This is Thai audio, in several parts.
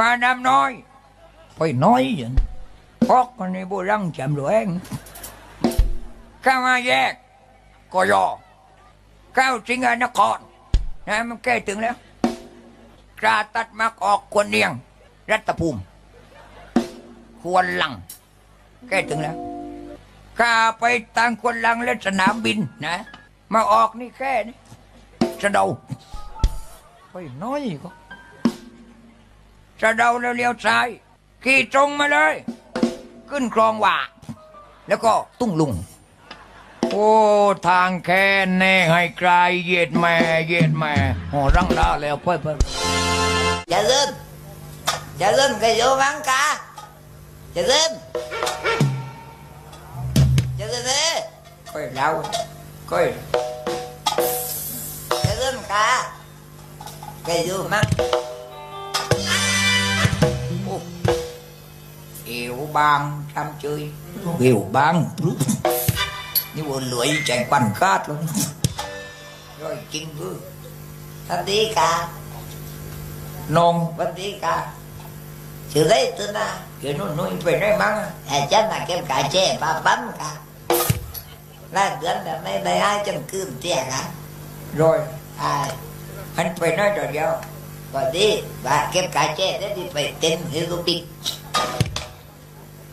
มาน้ำน้อยไปน้อยอย่างพอกกันในโบรังจำหลวงข้ามาแยกกยอเข้าสิงหานครนะมันใกล้ถึงแล้วกาตัดมักออกควรเนียง รัตภูมิ ควรลังใกล้ถึงแล้วข้าไปทางควรลังและสนามบินนะ มาออกนี่แค่นี้สะเดาไปน้อยก็ สะเดาแล้วเลี้ยวซ้ายขี่ตรงมาเลย ขึ้นคลองหว่าแล้วก็ตุ้งลุง โอ้ ทางแค่แน่ให้ไกลเหยียดแม่เหยียดแม่โอ้รังดาแล้วเพื่อนเพื่อน Dạ lên Dạ lên cái vô bán cá Dạ lên Dạ lên đi ก้อยดาวก้อย Dạ lên cá Cái vô bán โเอวบางทำจุยเอวบางนี่ว่าเหลือยใจควันคาดลงร้อยจริงเพื่อ Thằng đi cá น้อง Thằng đi cá Chứ lấy tôi na เดี๋ยวนู้นนู้นไปได้มั้ง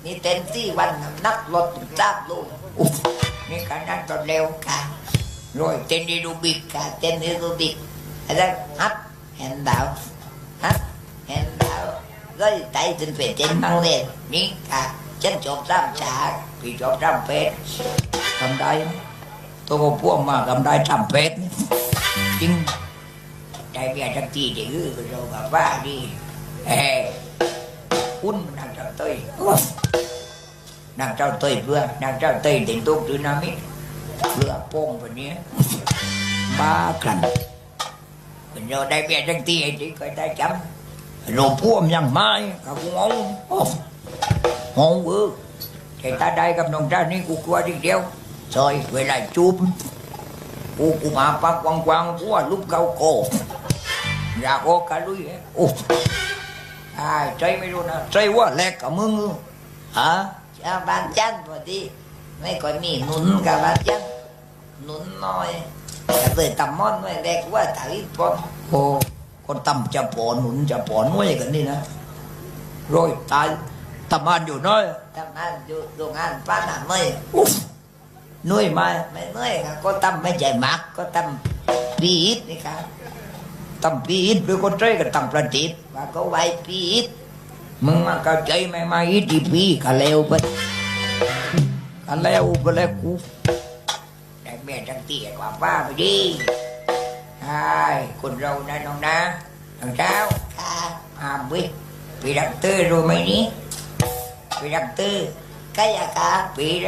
นี่เต็มที่วันนักรถถึงสามลูกนี่การนั่งตอนเร็วค่ะรวยเต็นดีดูบิกค่ะเต็นดีดูบิกอะไรฮับเห็นดาวฮับเห็นดาวก็ใจจึงเป็นเต้นบ้างเลยนี่ค่ะฉันจบร่ำฉาพี่จบสามเพชรทำได้ตัวพวกมาทำได้ามเพชรจริงใจเบียร์ทักทีเดี๋ยวก็เราแบบว่าดีเฮ้ อุ่นนางเจ้าเต้ยนางเจ้าเต้ยเพื่อนางเจ้าเต้ยเด่นตุ้งดืนามิเพื่อป้งแบบนี้บ้ากันเป็นเราได้เมียจักทีไอ้ที่เคยได้จำเราพ่วมยังไม้กับกูงงงงเออแต่ตาได้กับน้องจ้านี่กูกลัวทีเดียวซอยเวลาจูบกูกูมาปักกวางกวางกูลูกเขาโกอยากโอกาลุยโอ้ ไอ้ใจไม่รู้นะใจว่าแลกกับมึงฮะ cho ban chân vào đi mấy con mì nún cả ban chân nún nói cả về tầm món mới đẹp quá thảo ít con โอ้คนต่ำจะปอนหนุนจะปอนน้วยกันนี่นะโรยตายตำมานอยู่น้อย tầm ăn vô đồ ăn phát là mây อุ๊บน้อยมา mấy nơi cả có tâm mấy chạy mát có tâm bi ít đi cả ตำปีอิ ดเป็นคนใจกับตำประดิษฐ์ và có bay bi ít มึงมาเข้าใจไหมมาอีทีปีกันแล้วไปกันแล้วก็แล้วกูได้แม่จังเตี้ยกว่าป้าไปดิใช่คนเรานะน้องนะทางเช้าอาบิปีดักเตอร์รู้ไหมนี่ปีดักเตอร์ cái gì cả ปี